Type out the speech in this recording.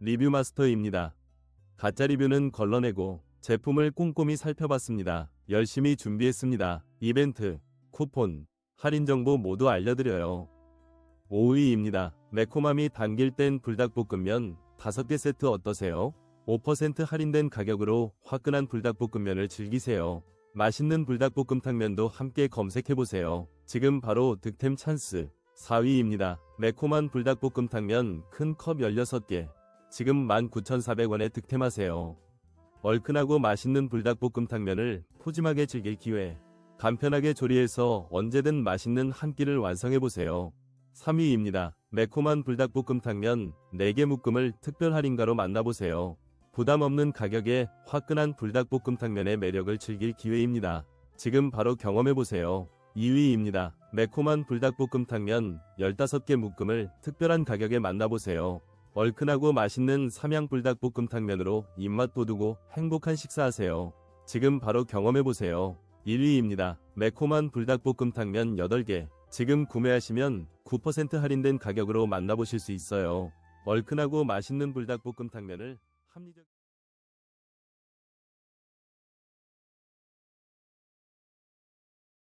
리뷰 마스터입니다. 가짜 리뷰는 걸러내고 제품을 꼼꼼히 살펴봤습니다. 열심히 준비했습니다. 이벤트, 쿠폰, 할인 정보 모두 알려드려요. 5위입니다. 매콤함이 담길 땐 불닭볶음면 5개 세트 어떠세요? 5% 할인된 가격으로 화끈한 불닭볶음면을 즐기세요. 맛있는 불닭볶음탕면도 함께 검색해보세요. 지금 바로 득템 찬스. 4위입니다. 매콤한 불닭볶음탕면 큰 컵 16개. 지금 19,400원에 득템하세요. 얼큰하고 맛있는 불닭볶음탕면을 푸짐하게 즐길 기회. 간편하게 조리해서 언제든 맛있는 한 끼를 완성해보세요. 3위입니다. 매콤한 불닭볶음탕면 4개 묶음을 특별 할인가로 만나보세요. 부담 없는 가격에 화끈한 불닭볶음탕면의 매력을 즐길 기회입니다. 지금 바로 경험해보세요. 2위입니다. 매콤한 불닭볶음탕면 15개 묶음을 특별한 가격에 만나보세요. 얼큰하고 맛있는 삼양 불닭볶음탕면으로 입맛 돋우고 행복한 식사하세요. 지금 바로 경험해보세요. 1위입니다. 매콤한 불닭볶음탕면 8개. 지금 구매하시면 9% 할인된 가격으로 만나보실 수 있어요. 얼큰하고 맛있는 불닭볶음탕면을 합리적